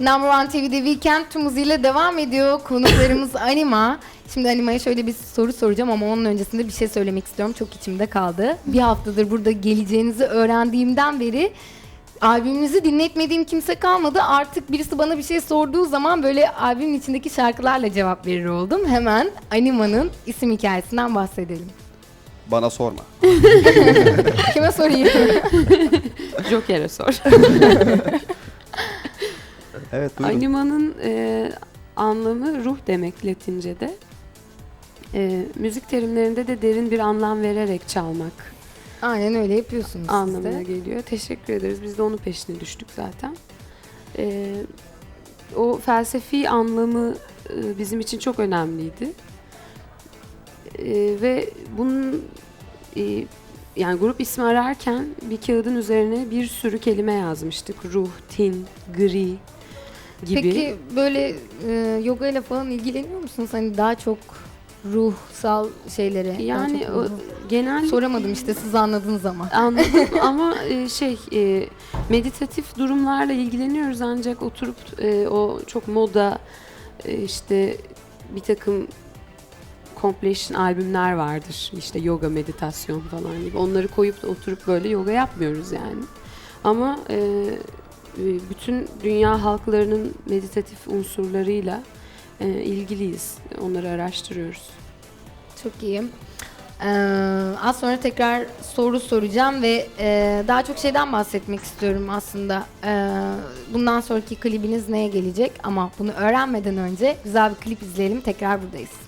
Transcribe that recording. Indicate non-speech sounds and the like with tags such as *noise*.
Number One TV'de Weekend tüm hızıyla devam ediyor. Konuklarımız *laughs* Anima. Şimdi Anima'ya şöyle bir soru soracağım ama onun öncesinde bir şey söylemek istiyorum. Çok içimde kaldı. Bir haftadır burada geleceğinizi öğrendiğimden beri albümünüzü dinletmediğim kimse kalmadı. Artık birisi bana bir şey sorduğu zaman böyle albümün içindeki şarkılarla cevap verir oldum. Hemen Anima'nın isim hikayesinden bahsedelim. Bana sorma. *laughs* Kime sorayım? *laughs* Joker'e sor. Evet buyurun. Anima'nın e, anlamı ruh demek Latince'de. E, müzik terimlerinde de derin bir anlam vererek çalmak Aynen öyle yapıyorsunuz siz anlamına de. geliyor. Teşekkür ederiz. Biz de onun peşine düştük zaten. E, o felsefi anlamı e, bizim için çok önemliydi. E, ve bunun e, yani grup ismi ararken bir kağıdın üzerine bir sürü kelime yazmıştık. Ruh, tin, gri gibi. Peki böyle e, yoga ile falan ilgileniyor musunuz? Hani daha çok ruhsal şeylere. daha yani çok o, genel soramadım işte siz anladınız ama. *laughs* Anladım ama e, şey e, meditatif durumlarla ilgileniyoruz ancak oturup e, o çok moda e, işte bir takım compilation albümler vardır işte yoga meditasyon falan gibi onları koyup da oturup böyle yoga yapmıyoruz yani ama e, bütün dünya halklarının meditatif unsurlarıyla e, ilgiliyiz onları araştırıyoruz. Çok iyi. Ee, az sonra tekrar soru soracağım ve e, daha çok şeyden bahsetmek istiyorum aslında. Ee, bundan sonraki klibiniz neye gelecek ama bunu öğrenmeden önce güzel bir klip izleyelim. Tekrar buradayız.